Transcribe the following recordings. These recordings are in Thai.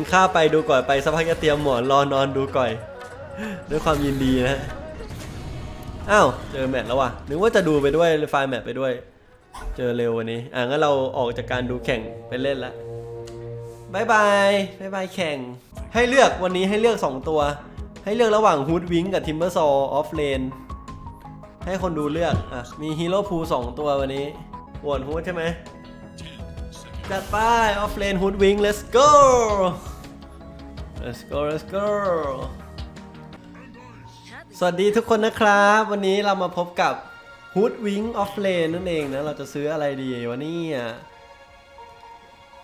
ินข้าวไปดูก่อนไปสักพักจะเตรียมหมอนรอนอนดูก่อนด้วยความยินดีนะอ้าวเจอแมทแล้วว่ะนึกว่าจะดูไปด้วยไฟล์แมทไปด้วย เจอเร็ววันนี้อะงั้นเราออกจากการดูแข่งไปเล่นละบายบายบายบายแข่ง ให้เลือกวันนี้ให้เลือก 2 ตัว ให้เลือกระหว่างฮูดวิงกับทิมเบอร์ซอออฟเลนให้คนดูเลือกอะมีฮีโร่พูสองตัววันนี้โหวตฮูดใช่ไหมจัดไปออฟเลนฮูดวิง let's go let's go let's go สวัสดีทุกคนนะครับ วันนี้เรามาพบกับ Hood Wing of Lane นั่นเองนะ เราจะซื้ออะไรดีวะเนี่ย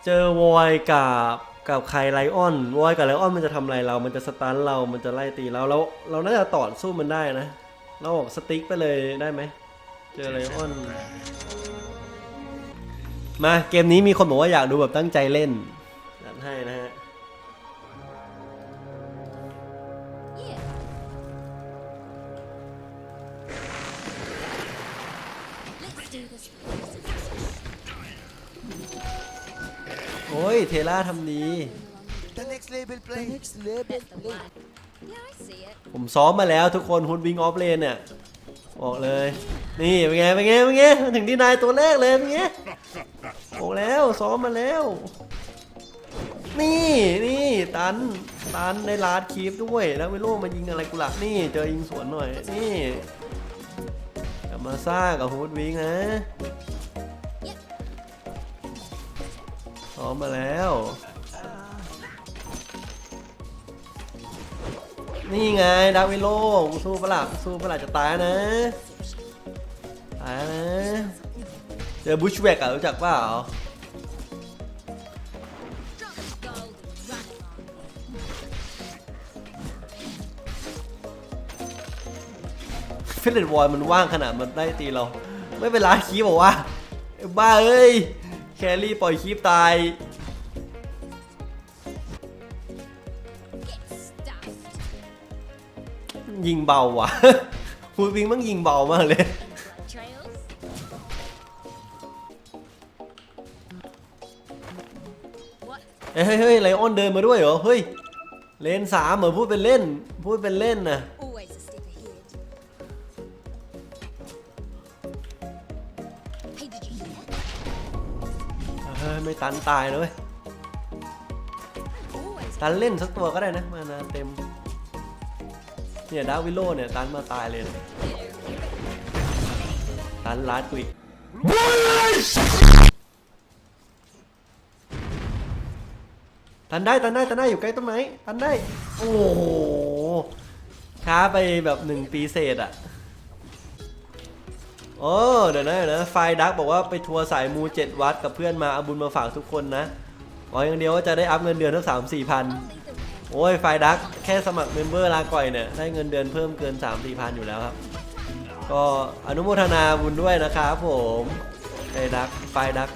เจอวอยกับกับใครไลออนวอยกับไลออนมันจะทำอะไรเรา มันจะสตันเรา มันจะไล่ตีเรา เรา เราน่าจะต่อสู้มันได้นะ เราออกสติ๊กไปเลยได้ไหม เจอไลออน มาเกมนี้มีคนบอกว่าอยากดูแบบตั้งใจเล่นจัดให้นะฮะ โอ้ย เทล่าทำดี The next label play. The next label That's the one. Yeah, I see it. ผมซ้อมมาแล้วทุกคนฮุดวิงออฟเลนเนี่ยบอกเลย นี่เป็นไงเป็นไงเป็นไงมันถึงดีนายตัวแรกเลยเป็นไงบอกแล้วซ้อมมาแล้ว นี่นี่ตันตันในลาดคีฟด้วยแล้วไม่รู้มายิงอะไรกูล่ะนี่เจอยิงสวนหน่อยนี่กลับ มาซ่ากับฮูดวิงนะพร้อมมาแล้ว นี่ไงดาวิโลกูสู้ประหลาดสู้ประหลาดจะตายนะ ตายนะ เจอบุชแวกอะรู้จักเปล่า ฟิลเลตวอยมันว่างขนาดมันได้ตีเรา ไม่เป็นไรคีบบอกว่าบ้าเอ้ย แครี่ปล่อยคีบตาย ยิงเบาว่ะฮูวิงมันยิงเบามากเลยเฮ้ยเฮ้ยเฮ้ยไลออนเดินมาด้วยเหรอ เฮ้ย เลนสามเหมือนพูดเป็นเล่น พูดเป็นเล่นนะ ไม่ตันตายเลยตันเล่นสักตัวก็ได้นะ มานาเต็ม เนี่ยดาวิโลเนี่ยตันมาตายเลยนะตันลาดกุยตันได้ตันได้ตันได้อยู่ใกล้ต้นไม้ตันได้ โอ้โหช้าไปแบบหนึ่งปีเศษอะ โอ้เดี๋ยวนะเดี๋ยวนะ ไฟดักบอกว่าไปทัวร์สายมูเจ็ดวัดกับเพื่อนมาเอาบุญมาฝากทุกคนนะขออย่างเดียวว่าจะได้อัพเงินเดือนทั้งสามสี่พันโอ้ยไฟดักแค่สมัครเมมเบอร์ลาก่อยเนี่ยได้เงินเดือนเพิ่มเกิน 3 4พันอยู่แล้วครับ ก็อนุโมทนาบุญด้วยนะครับผมไฟดักไฟดัก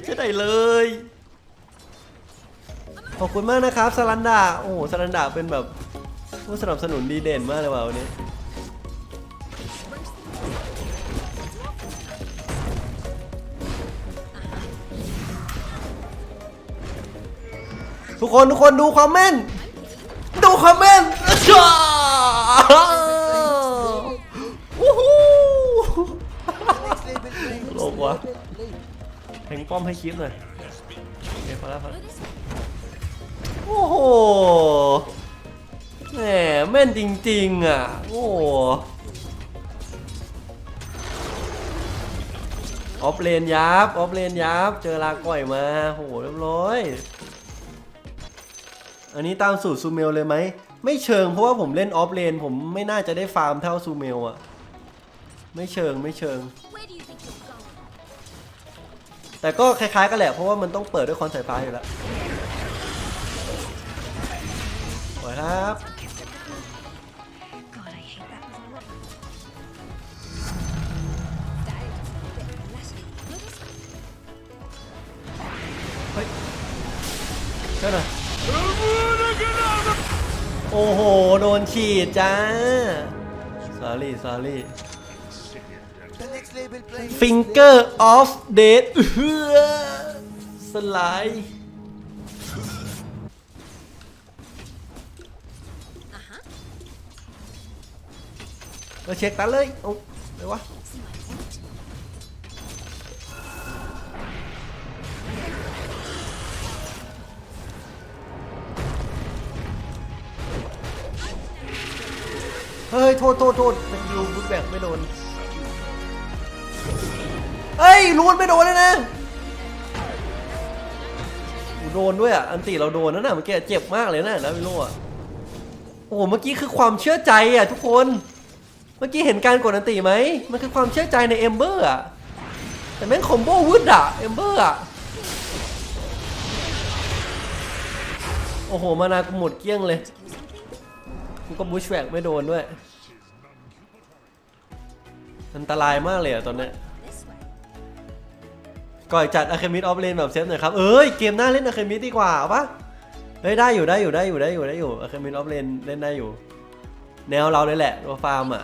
ได้จะได้เลย ขอบคุณมากนะครับสลันดา โอ้โหสลันดาเป็นแบบผู้สนับสนุนดีเด่นมากเลยว่ะวันนี้ ทุกคนทุกคนดูความแม่นดูความแม่นจ้าวู้ฮู้ Next label play. Next Lộn quá. label play. แทงป้อมให้คลิปหน่อยโอเคพอแล้วพอแล้วโอ้โหแหมแม่นจริงๆอะ โอ้โหออฟเลนยับออฟเลนยับ เจอลาก่อยมาโหเรียบร้อย อันนี้ตามสูตรซูเมลเลยไหม ไม่เชิงเพราะว่าผมเล่นออฟเลน ผมไม่น่าจะได้ฟาร์มเท่าซูเมลอะไม่เชิงไม่เชิง แต่ก็คล้ายๆกันแหละเพราะว่ามันต้องเปิดด้วยคอนสายฟ้าอยู่แล้วสวยครับเฮ้ยเจ้าหน่อยโอ้โห โดนฉีดจ้า sorry sorry finger of death เอื้อสไลด์ Uh-huh. ก็เช็คตันเลยเอาเลยวะ See my point? เฮ้ย โทษโทษโทษ นด้วยอะอันตีเราโดนนั่นน่ะเมื่อกี้เจ็บมากเลยนะแล้วไม่รู้อะโอ้โหเมื่อกี้คือความเชื่อใจอะทุกคน เมื่อกี้เห็นการกดอันตีไหมมันคือความเชื่อใจในเอมเบอร์อะแต่แม่งคอมโบวืดอะเอมเบอร์อะโอ้โหมานากูหมดเกลี้ยงเลยกูก็บูชแวกไม่โดนด้วยอันตรายมากเลยอะตอนเนี้ย ก่อยจัดอะเคมิดออฟเลนแบบเซฟหน่อยครับ เอ้ยเกมหน้าเล่นอะเคมิดดีกว่าปะเฮ้ยได้อยู่ได้อยู่ได้อยู่ได้อยู่ได้อยู่อะเคมิดออฟเลนเล่นได้อยู่ แนวเราเลยแหละตัวฟาร์มอะ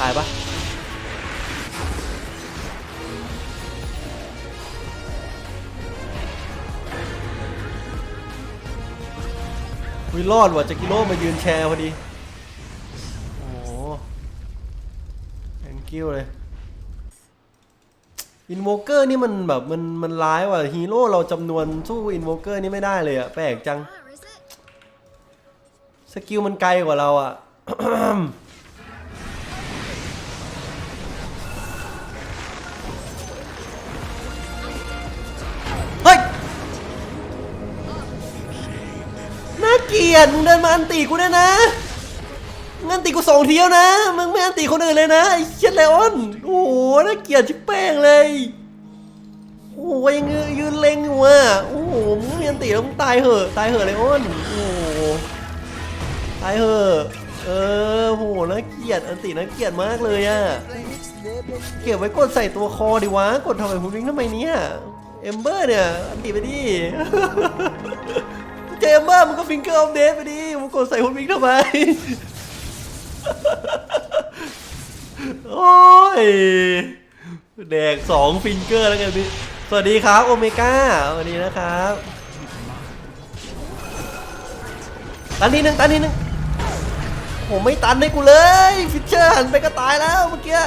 ตายปะวิรอดว่ะจะกิโลมายืนแชร์พอดี โอ้โห thank you เลย อินโวเกอร์นี่มันแบบมันมันร้ายว่ะฮีโร่เราจำนวนสู้อินโวเกอร์นี่ไม่ได้เลยอะแปลกจัง สกิลมันไกลกว่าเราอะเฮ้ย น่าเกลียดมึงเดินมาอันตีกูเนี่ยนะ มึงอันตีกูสองเที่ยวนะ มึงไม่อันตีคนอื่นเลยนะไอ้เชี่ยเลออน โอ้โหน่าเกลียดชิบแป้งเลย โอ้ยังยืนเล็งอยู่อะ โอ้โห มึงไม่อันตีแล้วมึงตายเหอะ ตายเหอะเลออน โอ้โห ตายเหอะ เออ โห น่าเกลียด อันตีน่าเกลียดมากเลยอะเก็บไว้กดใส่ตัวคอดิวะ กดทำไมคุณวิ่งทำไมเนี่ย เอมเบอร์เนี่ย อันตีไปดิ เจมเบอร์มันก็ฟิงเกอร์ออฟเดทไปดิมันกดใส่คุณวิ่งทำไม โอ้ยแดกสองฟิงเกอร์แล้วกันพี่สวัสดีครับโอเมก้าสวัสดีนะครับตันทีหนึ่งตันทีหนึ่งผมไม่ตันให้กูเลยฟิชเชอร์หันไปก็ตายแล้วเมื่อกี้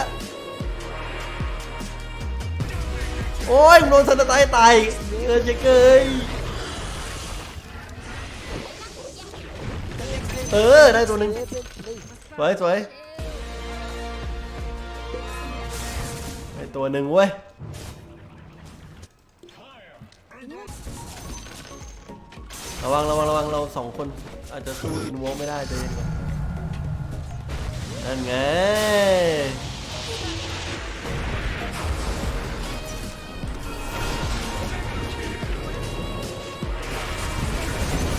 โอ้ยมึงโดนสนตายตายเออเจ๊เกยเออได้ตัวหนึ่ง สวยสวยได้ตัวหนึ่งเว้ยระวังระวังระวังเราสองคนอาจจะสู้อินวอลไม่ได้ใจเย็นก่อนนั่นไง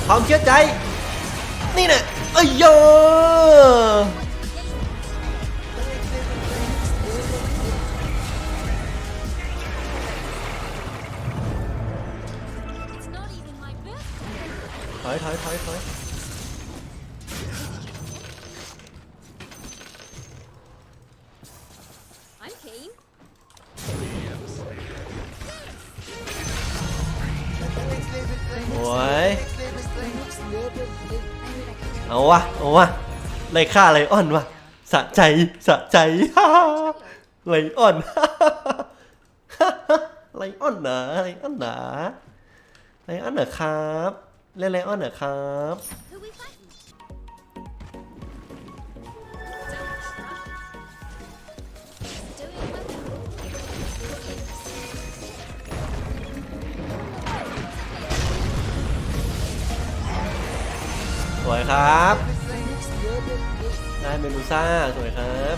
ความเชื่อใจ นี่น่ เอ้ยเยอะ โอ้ยเอาวะเอาวะไล่ฆ่าไลออนวะสะใจสะใจไลออนไลออนนะไลออนนะไลออนเหรอครับเล่นไลออนเหรอครับ วยครับ ได้เมดูซ่า สวยครับ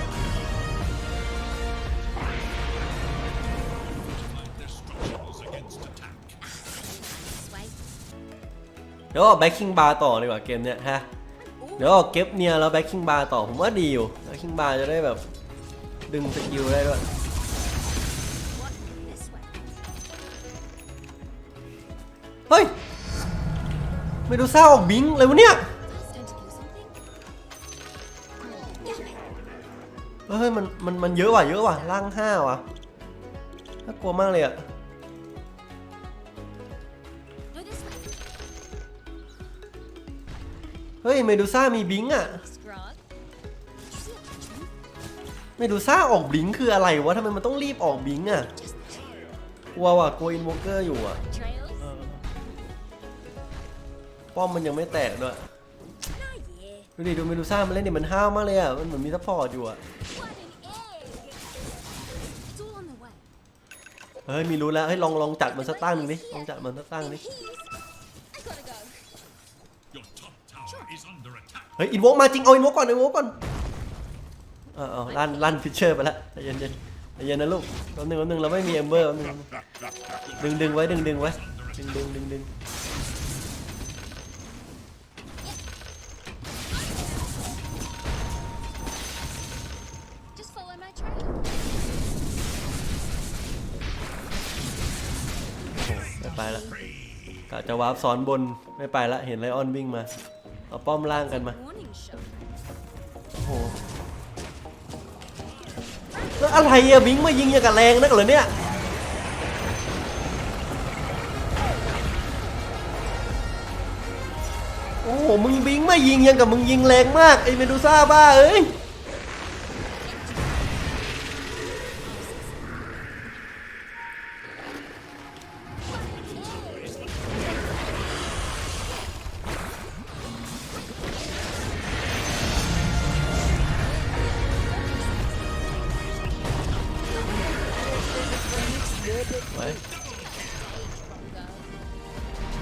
เดี๋ยวเอาแบ็คคิงบาร์ต่อดีกว่าเกมเนี้ยฮะ เดี๋ยวเอาเก็บเนียแล้วแบ็คคิงบาร์ต่อผมว่าดีอยู่แบ็คคิงบาร์จะได้แบบ ดึงสกิลได้ด้วยเฮ้ยเมดูซ่าออกบิงเลยวะเนี่ย เฮ้ยมันมันมันเยอะว่ะเยอะว่ะล่างห้าว่ะน่ากลัวมากเลยอะ No, this way. เฮ้ยเมดูซ่ามีบิงอะ Scrog. Did you see that tree? เมดูซ่าออกบิงคืออะไรวะทำไมมันต้องรีบออกบิงอะ Just there. กลัวว่ะกลัวอินโวเกอร์อยู่อะ Trails? ป้อมมันยังไม่แตกด้วย Ah, yeah. ดูดิดูเมดูซ่ามันเล่นดิมันห้าวมากเลยอะมันเหมือนมีซัพพอร์ตอยู่อะเฮ้ยมีรู้แล้วเฮ้ยลองลองจัดมันสักตั้งหนึงดิลองจัดมันสักตั้ง And ดิเฮ้ยอินโวกมาจริงเอาอินโวกก่อนอินโวกก่อนเออเอาลั่นลั่นฟิชเชอร์ไปแล้วใจเย็นเย็นใจเย็นนะลูกแป๊บนึงแป๊บนึงเราไม่มีเอมเบอร์แป๊บนึงดึงดึงไว้ดึงดึงไว้ดึงดึงดึงดึง ไปละกะจะวาร์ปซ้อนบนไม่ไปละ เห็นไลออนวิ่งมา เอาป้อมล่างกันมา โอ้โห แล้วอะไรอะบิงมายิงอย่างกับแรงนักเหรอเนี่ย โอ้โห มึงบิงมายิงยังกับมึงยิงแรงมาก ไอเมดูซ่าบ้าเอ้ย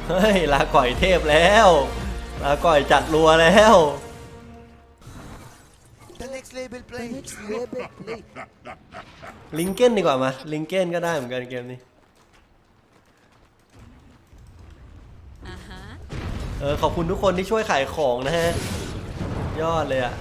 เฮ้ย ลาก่อยเทพแล้ว ลาก่อยจัดรัวแล้ว The next label play. The next label play. ลิงเกนดีกว่ามาลิงเกนก็ได้เหมือนกันเกมนี้ Uh huh. เออ ขอบคุณทุกคนที่ช่วยขายของนะฮะ ยอดเลยอะ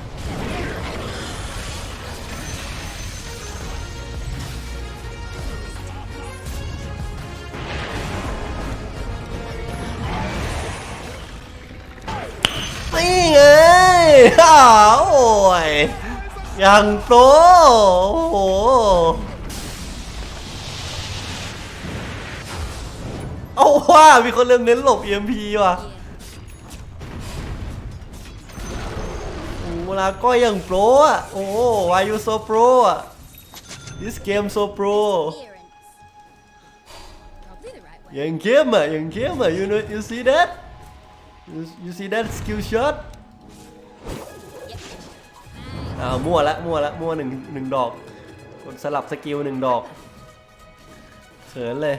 นี่ไงอ้าวโอ้ยยังโปรโอ้โหเอาว่า มีคนเริ่มเน้นหลบ EMP ว่ะ Yeah. โอ้เวลาก็ยังโปรอะ โอ้ why you so pro อะ this game so pro Clearance. Probably the right way. ยังเข้มอะยังเข้มอะ you know you see that you, you see that skill shot อ้าวมั่วละมั่วละมั่วหนึ่งหนึ่งดอกกดสลับสกิลหนึ่งดอกเขินเลย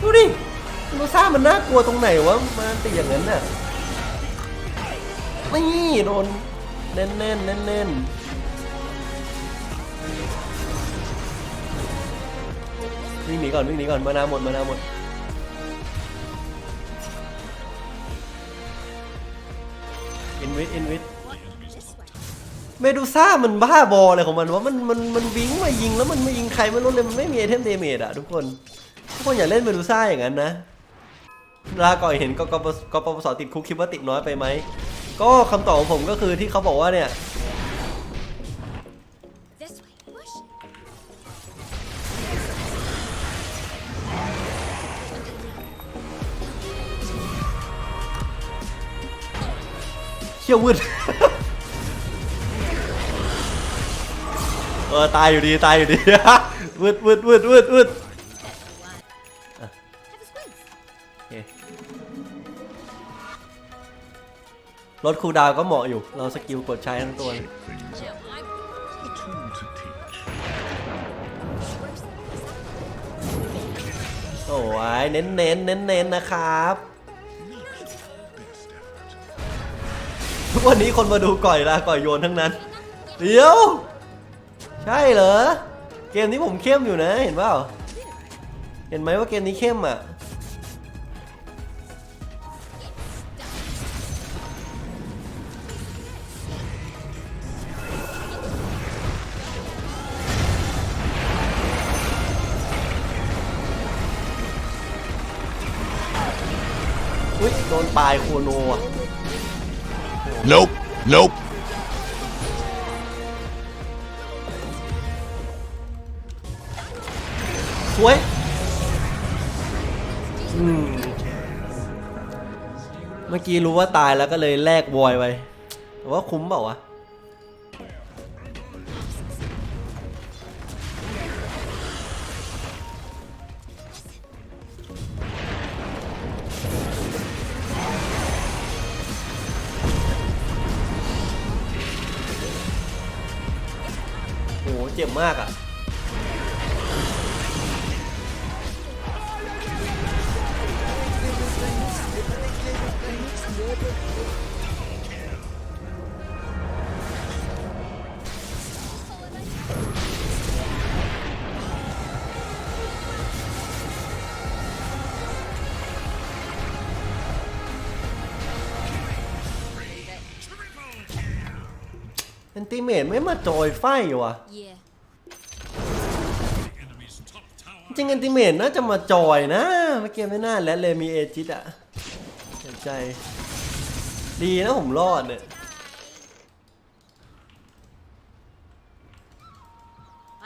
ดูดิโรซ่ามันน่ากลัวตรงไหนวะมาตีอย่างนั้นน่ะนี่โดนแน่นแน่นแน่นแน่น วิ่งหนีก่อนวิ่งหนีก่อนมานาหมดมานาหมดอินวิทอินวิทเมดูซ่ามันบ้าบออะไรของมันวะมันมันมันวิ่งมายิงแล้วมันไม่ยิงใครไม่รู้เลยมันไม่มีไอเทมเดเมจอะทุกคนทุกคนอย่าเล่นเมดูซ่าอย่างนั้นนะลาก่อยเห็นกกปกปปสติดคุกคิดว่าติดน้อยไปไหมก็คำตอบของผมก็คือที่เขาบอกว่าเนี่ย เชี่ยววืดเออตายอยู่ดีตายอยู่ดีวืดวืดวืดวืดวืดรถคูดาวก็เหมาะอยู่ เราสกิลกดใช้ทั้งตัวโอ้ยเน้นเน้นเน้นเน้นนะครับ ทุกวันนี้คนมาดูก่อยละก่อยโยนทั้งนั้น เดี๋ยว ใช่เหรอ เกมนี้ผมเข้มอยู่นะ เห็นเปล่า เห็นไหมว่าเกมนี้เข้มอะ อุ้ยโดนปลายโคโนอะ Nope. Nope. สวยอืมเมื่อกี้รู้ว่าตายแล้วก็เลยแลกวอยไปแต่ว่าคุ้มเปล่าวะ เจ็บมากอะแอนติเมตไม่มาจอยไฟวะ Yeah. จริงแอนติเมตน่าจะมาจอยนะ เมื่อกี้ไม่น่าและเลยมีเอจิตอะเสียใจ ดีนะผมรอดเนี่ย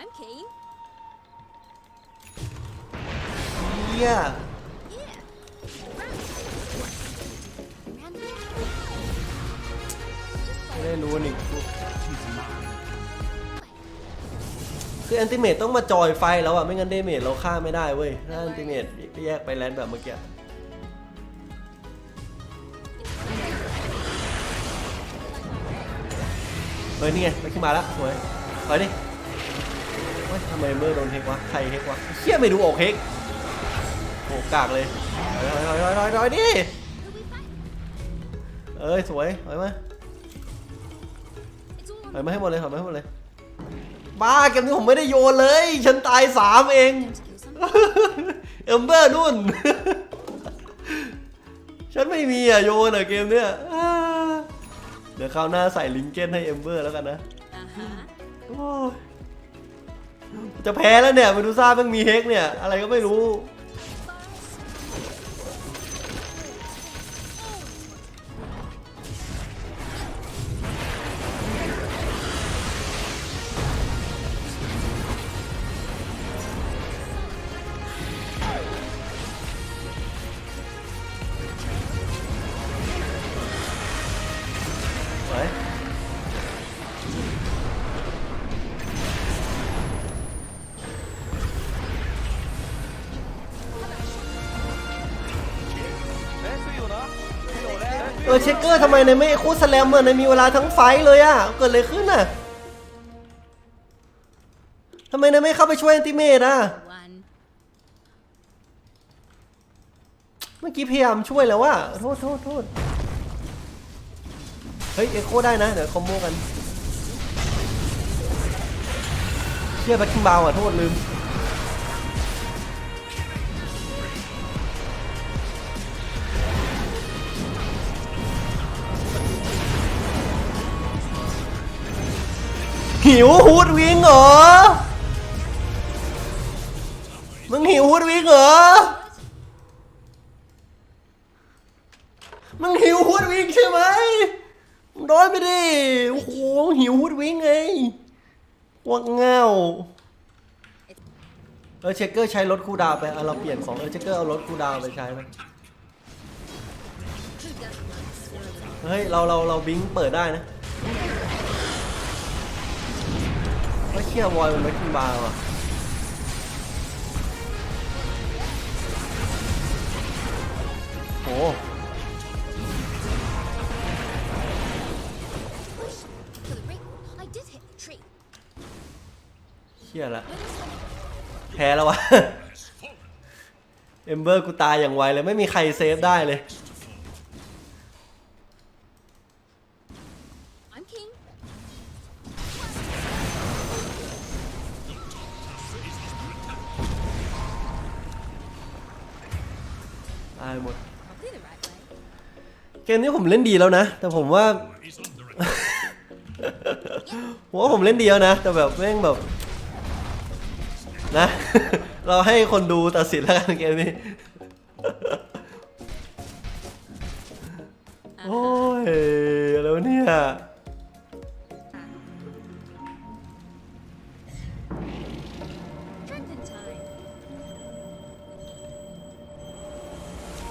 I'm keen. เฮีย Yeah. Round the ไม่ได้รู้นี่ คือแอนติเมตต้องมาจอยไฟแล้วอะไม่งั้นเดเมจเราฆ่าไม่ได้เว้ยถ้าแอนติเมตแยกไปแลนด์แบบเมื่อกี้เฮ้ยนี่ไงไปขึ้นมาแล้วสวยไปดิเฮ้ยทำไมเมื่อโดนเฮกวะใครเฮกวะเฮียไม่ดูออกเฮกโอ้กากเลยถอยถอยถอยถอยถอยถอยดิเอ้ยสวยถอยมา It's all ถ on อยมาให้หมดเลยถอยมาให้หมดเลย บ้าเกมนี้ผมไม่ได้โยนเลย ฉันตายสามเอง to kill someone. เอมเบอร์นุ่น ฉันไม่มีอะโยนอะเกมเนี้ยอ่าเดี๋ยวคราวหน้าใส่ลิงเก้นให้เอมเบอร์แล้วกันนะ Uh-huh. โอ้ยจะแพ้แล้วเนี่ยเมดูซ่ามันมีเฮกเนี่ย อะไรก็ไม่รู้ ไว้เออเช็คเกอร์ทำไมในไม่โคตรสแลมเหมือนในมีเวลาทั้งไฟท์เลยอะเกิดอะไรขึ้นอะทำไมในไม่เข้าไปช่วยแอนติเมตอะ One. เมื่อกี้พยายามช่วยแล้วว่าโทษโทษโทษเฮ้ยเอ็กโคได้นะ เดี๋ยวคอมโบกันเชื่อแบ็คคิงบาวอะโทษลืมหิวฮูดวิงเหรอ มึงหิวฮูดวิงเหรอ มึงหิวฮูดวิงใช่ไหม โดนไปดิ โอ้โห หิวฮูดวิงไงวักเงาเออเชคเกอร์ใช้รถคูดาวไปเอาเราเปลี่ยนของเออเชคเกอร์เอารถคูดาวไปใช้ไหมเฮ้ย เราเราเราบิงเปิดได้นะว่เชี่ยวอยมันไม่ขึ้นบาร์ว่ะโอ้ เชี่ยละแพ้แล้ววะ has fallen. เอมเบอร์กูตายอย่างไวเลยไม่มีใครเซฟได้เลย I'm king. ตายหมด Probably the right way. เกมนี้ผมเล่นดีแล้วนะ แต่ผมว่า is under attack. ผมว่าผมเล่นดีแล้วนะ แต่แบบแม่งแบบ นะ เราให้คนดูตัดสินแล้วกันเกมนี้ โอ้ยแล้วเนี่ย Drinking time.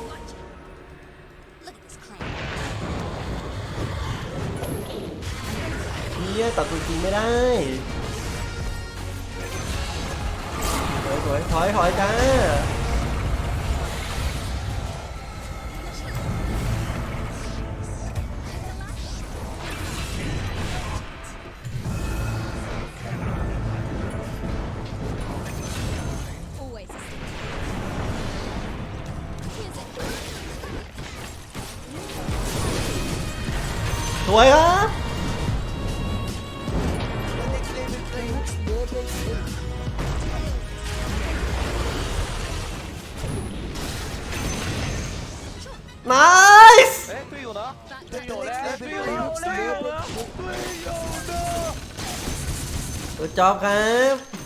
Watch it. Look at this clown. เฮียตัดตัวจริงไม่ได้ วยสวยถอยถอยจ้า Always. Here's it. สวยครับ ไนส์ Back 队 to 友呢？队 back. 友嘞！队友呢？队友呢？队友呢？ ตัวจอบครับ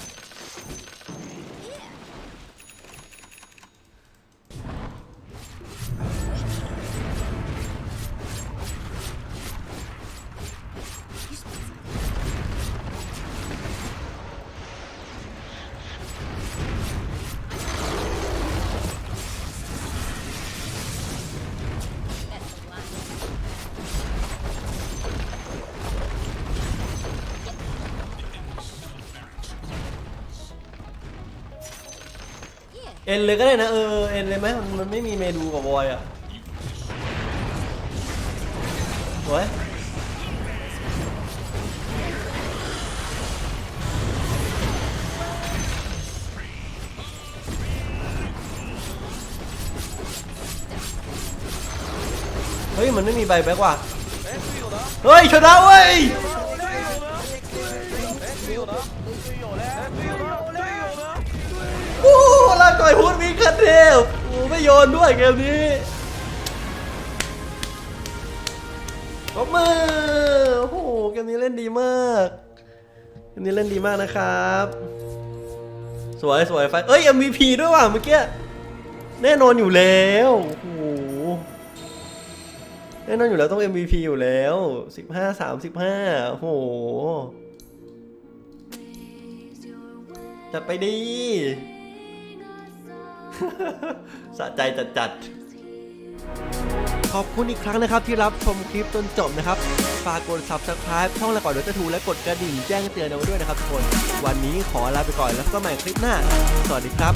เอ็นเลยก็ได้นะเออเอ็นเลยไหมมันไม่มีเมนูกับบอยอะสวยเฮ้ยมันไม่มีใบแบกว่ะเฮ้ยชนะเว้ย ก่อยพูดมีคันเทพโอ้ไม่โยนด้วยเกมนี้ปรบมือโอ้โหเกมนี้เล่นดีมากเกมนี้เล่นดีมากนะครับ สวยสวยไฟเอ้ย MVP ด้วยว่ะเมื่อกี้แน่นอนอยู่แล้วโอ้โหแน่นอนอยู่แล้วต้อง MVP อยู่แล้ว15 35โอ้โหจัดไปดี สะใจจัดจัดขอบคุณอีกครั้งนะครับที่รับชมคลิปจนจบนะครับ ฝากกด subscribe ช่องละก่อนดยวจะทูและกดกระดิ่งแจ้งเตือนเอาไว้ด้วยนะครับทุกคน วันนี้ขอลาไปก่อนแล้วก็ใหม่คลิปหน้า สวัสดีครับ